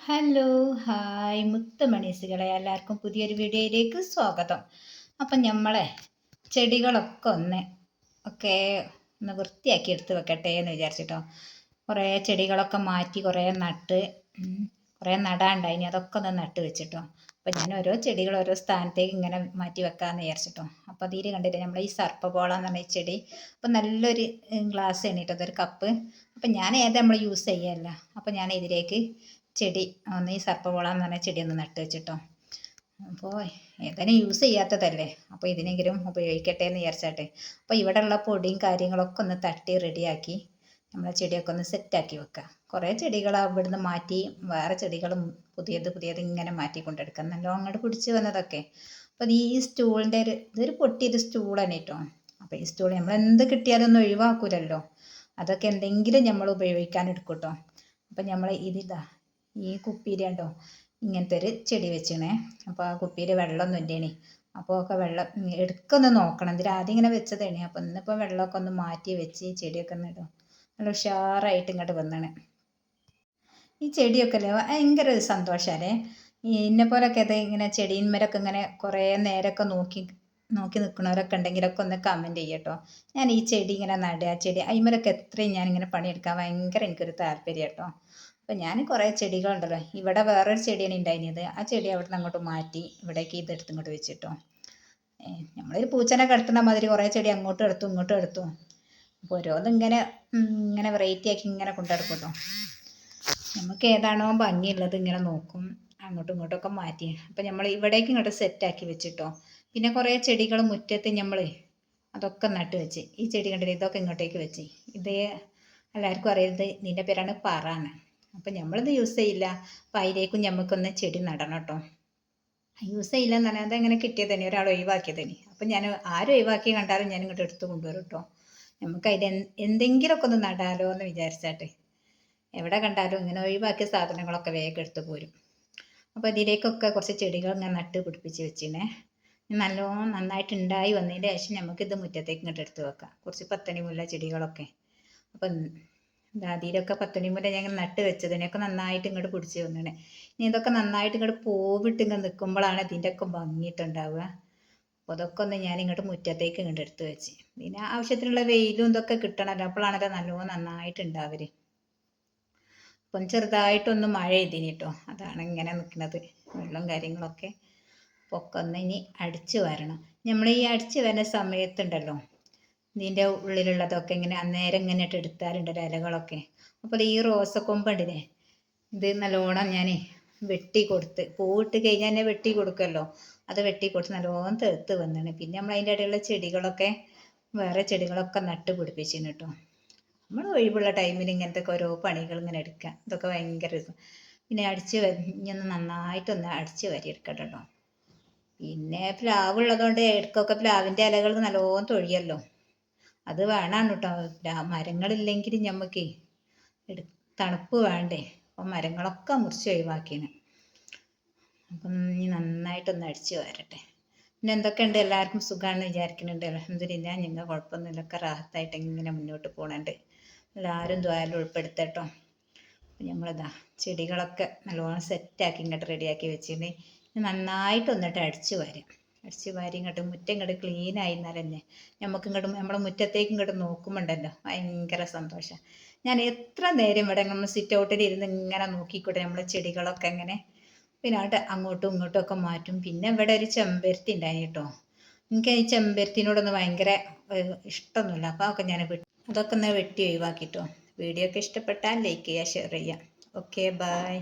Hello hi മുത്തമണീസുകളെ എല്ലാവർക്കും പുതിയൊരു വീഡിയോയിലേക്ക് സ്വാഗതം. അപ്പം നമ്മളെ ചെടികളൊക്കെ ഒന്ന് ഒക്കെ ഒന്ന് വൃത്തിയാക്കി എടുത്ത് വെക്കട്ടെ എന്ന് വിചാരിച്ചിട്ടോ. കുറേ ചെടികളൊക്കെ മാറ്റി കുറേ നട്ട് കുറേ നടാണ്ടായിനി അതൊക്കെ ഒന്ന് നട്ട് വെച്ചിട്ടോ. അപ്പം ഞാൻ ഓരോ ചെടികൾ ഓരോ സ്ഥാനത്തേക്ക് ഇങ്ങനെ മാറ്റി വെക്കാമെന്ന് വിചാരിച്ചിട്ടോ. അപ്പോൾ അതിൽ കണ്ടിട്ട് നമ്മൾ ഈ സർപ്പബോള എന്ന് പറഞ്ഞ ചെടി. അപ്പം നല്ലൊരു ഗ്ലാസ് എണീട്ടോ അതൊരു കപ്പ് അപ്പം ഞാൻ ഏതാ നമ്മൾ യൂസ് ചെയ്യല്ല. അപ്പം ഞാൻ ഇതിലേക്ക് ചെടി ഒന്ന് ഈ സർപ്പവോള എന്ന് പറഞ്ഞ ചെടി ഒന്ന് നട്ട് വെച്ചിട്ടോ. അപ്പോൾ ഏതായാലും യൂസ് ചെയ്യാത്തതല്ലേ? അപ്പോൾ ഇതിനെങ്കിലും ഉപയോഗിക്കട്ടെ എന്ന് വിചാരിച്ചാട്ടെ. അപ്പോൾ ഇവിടെയുള്ള പൊടിയും കാര്യങ്ങളൊക്കെ ഒന്ന് തട്ടി റെഡിയാക്കി നമ്മളെ ചെടിയൊക്കെ ഒന്ന് സെറ്റാക്കി വെക്കുക കുറേ ചെടികൾ അവിടുന്ന് മാറ്റി വേറെ ചെടികളും പുതിയത് പുതിയത് ഇങ്ങനെ മാറ്റി കൊണ്ടെടുക്കുക നല്ലോണം അങ്ങോട്ട് പിടിച്ച് വന്നതൊക്കെ. അപ്പോൾ ഈ സ്റ്റൂളിന്റെ ഒരു ഇതൊരു പൊട്ടിയൊരു സ്റ്റൂളാണ് കേട്ടോ അപ്പോൾ ഈ സ്റ്റൂൾ നമ്മൾ എന്ത് കിട്ടിയാലും ഒന്നും ഒഴിവാക്കൂലല്ലോ. അതൊക്കെ എന്തെങ്കിലും നമ്മൾ ഉപയോഗിക്കാൻ എടുക്കൂട്ടോ കേട്ടോ അപ്പം നമ്മൾ ഇതിതാ ഈ കുപ്പിയിൽ കണ്ടോ? ഇങ്ങനത്തെ ഒരു ചെടി വെച്ചിണേ അപ്പോൾ ആ കുപ്പിയിൽ വെള്ളമൊന്നും ഇല്ലേണി അപ്പോൾ ഒക്കെ വെള്ളം എടുക്കൊന്ന് നോക്കണം. ഇതിൽ ആദ്യം ഇങ്ങനെ വെച്ചതേണേ അപ്പോൾ ഇന്നിപ്പോൾ വെള്ളമൊക്കെ ഒന്ന് മാറ്റി വെച്ച് ഈ ചെടിയൊക്കെ ഒന്ന് ഇടും. നല്ല ഉഷാറായിട്ട് ഇങ്ങോട്ട് വന്നാണ്. ഈ ചെടിയൊക്കെ അല്ലേ ഭയങ്കര സന്തോഷമല്ലേ ഇന്നെ പോലൊക്കെ അത് ഇങ്ങനെ ചെടീന്മരൊക്കെ ഇങ്ങനെ കുറേ നേരമൊക്കെ നോക്കി നോക്കി നിൽക്കുന്നവരൊക്കെ ഉണ്ടെങ്കിലൊക്കെ ഒന്ന് കമന്റ് ചെയ്യട്ടോ. ഞാൻ ഈ ചെടി ഇങ്ങനെ നടുക ചെടി അതിന്മേലൊക്കെ എത്രയും ഞാനിങ്ങനെ പണിയെടുക്കാൻ ഭയങ്കര എനിക്കൊരു താല്പര്യം കേട്ടോ അപ്പം ഞാൻ കുറേ ചെടികളുണ്ടല്ലോ ഇവിടെ വേറൊരു ചെടിയാണ് ഉണ്ടായിരുന്നത് ആ ചെടി അവിടെ നിന്ന് അങ്ങോട്ട് മാറ്റി ഇവിടേക്ക് ഇതെടുത്ത് ഇങ്ങോട്ട് വെച്ചിട്ടോ. നമ്മളൊരു പൂച്ചനെ കിടത്തുന്ന മാതിരി കുറേ ചെടി അങ്ങോട്ടും എടുത്തു ഇങ്ങോട്ടും എടുത്തു. അപ്പോൾ ഓരോന്നും ഇങ്ങനെ ഇങ്ങനെ വെറൈറ്റി ആക്കി ഇങ്ങനെ കൊണ്ടെടുക്കും കേട്ടോ നമുക്ക് ഏതാണോ ഭംഗിയുള്ളത് ഇങ്ങനെ നോക്കും അങ്ങോട്ടും ഇങ്ങോട്ടും ഒക്കെ മാറ്റി. അപ്പം നമ്മൾ ഇവിടേക്ക് ഇങ്ങോട്ട് സെറ്റാക്കി വെച്ചിട്ടോ. പിന്നെ കുറേ ചെടികൾ മുറ്റത്ത് നമ്മൾ അതൊക്കെ നട്ട് വെച്ച്. ഈ ചെടി കണ്ടില്ല? ഇതൊക്കെ ഇങ്ങോട്ടേക്ക് വെച്ച്. ഇതേ എല്ലാവർക്കും അറിയുന്നത് നിന്റെ പേരാണ് പാറാന്ന് അപ്പം നമ്മളിത് യൂസ് ചെയ്യില്ല. അപ്പം അതിലേക്കും ഞമ്മക്കൊന്ന് ചെടി നടണം കേട്ടോ. യൂസ് ചെയ്യില്ല എന്ന് പറഞ്ഞാൽ അതങ്ങനെ കിട്ടിയത് തന്നെ ഒരാൾ ഒഴിവാക്കിയത് തന്നെ അപ്പം ഞാൻ ആരും ഒഴിവാക്കി കണ്ടാലും ഞാൻ ഇങ്ങോട്ട് എടുത്ത് കൊണ്ടുവരും കേട്ടോ. നമുക്ക് അതിൽ എന്തെങ്കിലുമൊക്കെ ഒന്ന് നടാലോ എന്ന് വിചാരിച്ചാട്ടെ. എവിടെ കണ്ടാലും ഇങ്ങനെ ഒഴിവാക്കിയ സാധനങ്ങളൊക്കെ വേഗം എടുത്ത് പോരും. അപ്പോൾ ഇതിലേക്കൊക്കെ കുറച്ച് ചെടികൾ ഞാൻ നട്ട് പിടിപ്പിച്ച് വെച്ചിനെ. നല്ലോണം നന്നായിട്ട് ഉണ്ടായി വന്നതിന്റെ ശേഷം ഇത് മുറ്റത്തേക്ക് ഇങ്ങോട്ട് എടുത്ത് വെക്കാം. കുറച്ച് പത്തണി മുല്ല ചെടികളൊക്കെ. അപ്പം ദാദിയിലൊക്കെ പത്തണിമുല്ല ഞാൻ നട്ട് വെച്ചതിനൊക്കെ നന്നായിട്ട് ഇങ്ങോട്ട് പിടിച്ച് വന്നേ ഇനി ഇതൊക്കെ നന്നായിട്ട് ഇങ്ങോട്ട് പോവിട്ട് ഇങ്ങനെ നിൽക്കുമ്പോഴാണ് ഇതിന്റെയൊക്കെ ഭംഗിയിട്ടുണ്ടാവുക. അപ്പോൾ അതൊക്കെ ഒന്ന് ഞാൻ ഇങ്ങോട്ട് മുറ്റത്തേക്ക് ഇങ്ങോട്ട് എടുത്ത് വെച്ച്. പിന്നെ ആവശ്യത്തിനുള്ള വെയിലും ഇതൊക്കെ കിട്ടണമല്ലോ അപ്പോഴാണത് നല്ലോണം നന്നായിട്ട് ഉണ്ടാവര് അപ്പം ചെറുതായിട്ടൊന്ന് മഴ എഴുതിനിട്ടോ അതാണ് ഇങ്ങനെ നിൽക്കുന്നത് വെള്ളം കാര്യങ്ങളൊക്കെ. ഒക്കെ ഒന്ന് ഇനി അടിച്ചു വരണം. നമ്മൾ ഈ അടിച്ചു വരുന്ന സമയത്തുണ്ടല്ലോ. ഇതിന്റെ ഉള്ളിലുള്ളതൊക്കെ ഇങ്ങനെ അന്നേരം ഇങ്ങനെ ഇട്ട് എടുത്താലുണ്ട് ഇലകളൊക്കെ. അപ്പോൾ ഈ റോസക്കൊമ്പുണ്ടില്ലേ? ഇത് നല്ലോണം ഞാൻ വെട്ടി കൊടുത്ത് പൂവിട്ട് കഴിഞ്ഞാൽ തന്നെ വെട്ടി കൊടുക്കുമല്ലോ അത് വെട്ടി കൊടുത്ത് നല്ലോണം തെളുത്ത് വന്നാണ്. പിന്നെ നമ്മൾ അതിന്റെ ഇടയിലുള്ള ചെടികളൊക്കെ വേറെ ചെടികളൊക്കെ നട്ട് പിടിപ്പിച്ചിന് കേട്ടോ നമ്മൾ ഒഴിവുള്ള ടൈമിൽ ഇങ്ങനത്തെ ഓരോ പണികൾ ഇങ്ങനെ എടുക്കുക ഇതൊക്കെ ഭയങ്കര പിന്നെ അടിച്ച് ഇനി നന്നായിട്ടൊന്ന് അടിച്ച് വരി എടുക്കട്ടോ കേട്ടോ പിന്നെ പ്ലാവ് ഉള്ളതുകൊണ്ട് ഇടയ്ക്കൊക്കെ പ്ലാവിന്റെ ഇലകൾ നല്ലോണം തൊഴിയല്ലോ. അത് വേണമാണ് കേട്ടോ മരങ്ങളില്ലെങ്കിൽ ഞമ്മക്ക് തണുപ്പ് വേണ്ടേ. അപ്പം മരങ്ങളൊക്കെ മുറിച്ച് ഒഴിവാക്കിയാണ് അപ്പം ഇനി നന്നായിട്ടൊന്ന് അടിച്ച് വരട്ടെ. പിന്നെ എന്തൊക്കെയുണ്ട്? എല്ലാവർക്കും സുഖമാണെന്ന് വിചാരിക്കുന്നുണ്ട്. അലഹമില്ല ഞങ്ങൾ കുഴപ്പമൊന്നുമില്ല. ഒക്കെ റാഹത്തായിട്ട് ഇങ്ങനെ മുന്നോട്ട് പോകണുണ്ട് എല്ലാവരും ദ്വാരം ഉൾപ്പെടുത്തട്ടോ. ഞമ്മളിതാ ചെടികളൊക്കെ നല്ലോണം സെറ്റാക്കി ഇങ്ങോട്ട് റെഡിയാക്കി വെച്ചിട്ട് നന്നായിട്ടൊന്നിട്ട് അടിച്ച് വരാം. അടിച്ച് വാരി ഇങ്ങോട്ട് മുറ്റം ഇങ്ങോട്ട് ക്ലീൻ ആയി തന്നെ നമുക്ക് ഇങ്ങോട്ട് നമ്മുടെ മുറ്റത്തേക്ക് ഇങ്ങോട്ട് നോക്കുമ്പോണ്ടല്ലോ. ഭയങ്കര സന്തോഷം. ഞാൻ എത്ര നേരം ഇവിടെ നമ്മൾ സിറ്റ് ഔട്ടിൽ ഇരുന്ന് ഇങ്ങനെ നോക്കിക്കൂടെ നമ്മളെ ചെടികളൊക്കെ ഇങ്ങനെ? പിന്നെ അവിടെ അങ്ങോട്ടും ഇങ്ങോട്ടും ഒക്കെ മാറ്റും. പിന്നെ ഇവിടെ ഒരു ചെമ്പരത്തി ഉണ്ടായി കേട്ടോ. എനിക്ക് ഈ ചെമ്പരത്തിനോടൊന്നും ഭയങ്കര ഇഷ്ടമൊന്നുമില്ല. അപ്പോൾ അതൊക്കെ ഞാൻ അതൊക്കെ ഒന്ന് വെട്ടി ഒഴിവാക്കിട്ടോ. വീഡിയോ ഒക്കെ ഇഷ്ടപ്പെട്ടാൽ ലൈക്ക് ചെയ്യുക ഷെയർ ചെയ്യുക. Okay bye